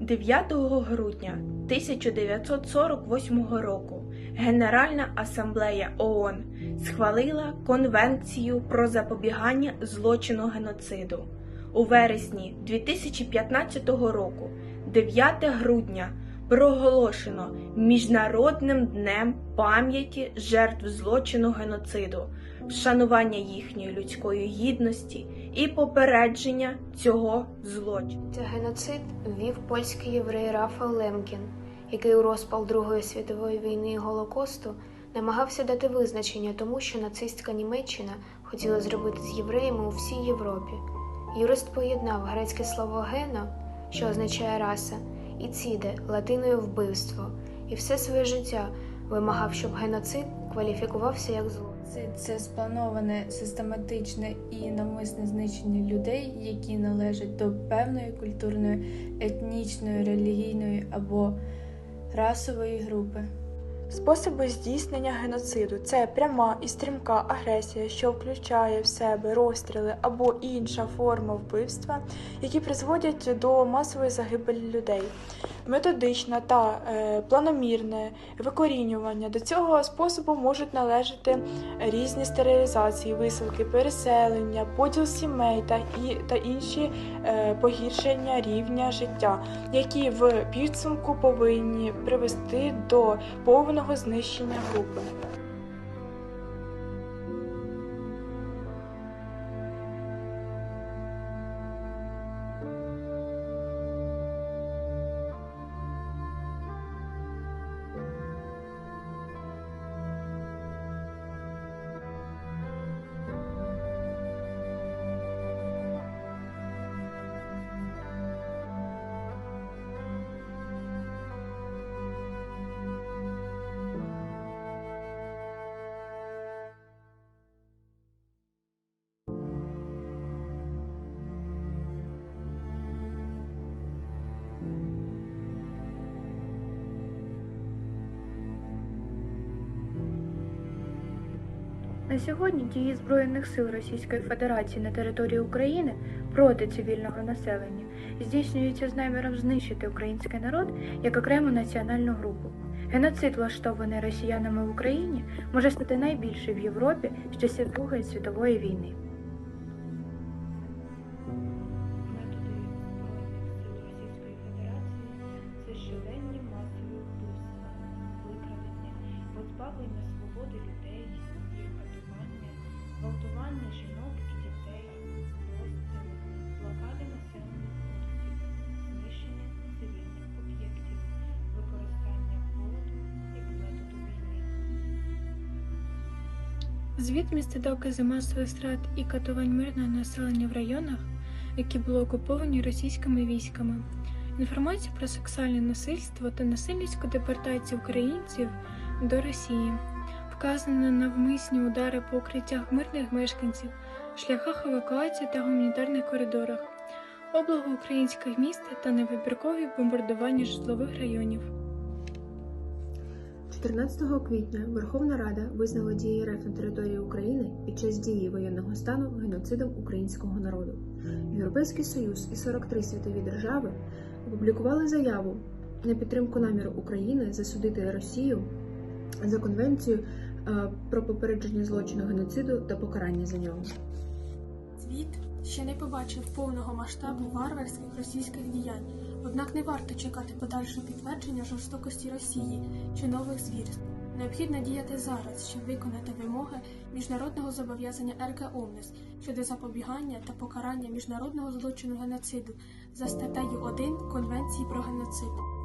9 грудня 1948 року Генеральна асамблея ООН схвалила Конвенцію про запобігання злочину геноциду. У вересні 2015 року, 9 грудня, проголошено Міжнародним днем пам'яті жертв злочину геноциду, вшанування їхньої людської гідності і попередження цього злочину. Це геноцид ввів польський єврей Рафал Лемкін, який у розпал Другої світової війни і Голокосту намагався дати визначення тому, що нацистська Німеччина хотіла зробити з євреями у всій Європі. Юрист поєднав грецьке слово гено, що означає раса, і ціде латиною вбивство, і все своє життя вимагав, щоб геноцид кваліфікувався як зло. Це, це сплановане, систематичне і навмисне знищення людей, які належать до певної культурної, етнічної, релігійної або расової групи. Способи здійснення геноциду це пряма і стрімка агресія, що включає в себе розстріли або інша форма вбивства, які призводять до масової загибелі людей. Методичне та е, планомірне викорінювання до цього способу можуть належати різні стерилізації, висилки, переселення, поділ сімей та, і, та інші е, погіршення рівня життя, які в підсумку повинні привести до повного знищення групи. На сьогодні дії Збройних сил Російської Федерації на території України проти цивільного населення здійснюються з наміром знищити український народ як окрему національну групу. Геноцид, влаштований росіянами в Україні, може стати найбільший в Європі з часів Другої світової війни. Позбавлення свободи людей, гвалтування жінок і дітей, розстріли, блокади населених пунктів, знищення цивільних об'єктів, використання голоду як методу війни. Звіт містить докази масових страт і катувань мирного населення в районах, які були окуповані російськими військами. Інформація про сексуальне насильство та насильницьку депортацію українців до Росії, вказано навмисні удари по укриттях мирних мешканців, шляхах евакуації та гуманітарних коридорах, облогу українських міст та невибіркові бомбардування житлових районів. 14 квітня Верховна Рада визнала дії РФ на території України під час дії воєнного стану геноцидом українського народу. Європейський Союз і 43 світові держави опублікували заяву на підтримку наміру України засудити Росію за конвенцію е, про попередження злочину геноциду та покарання за нього. Світ ще не побачив повного масштабу варварських російських діянь, однак не варто чекати подальшого підтвердження жорстокості Росії чи нових звірств. Необхідно діяти зараз, щоб виконати вимоги міжнародного зобов'язання РК ОМНЕС щодо запобігання та покарання міжнародного злочину геноциду за статтею 1 Конвенції про геноцид.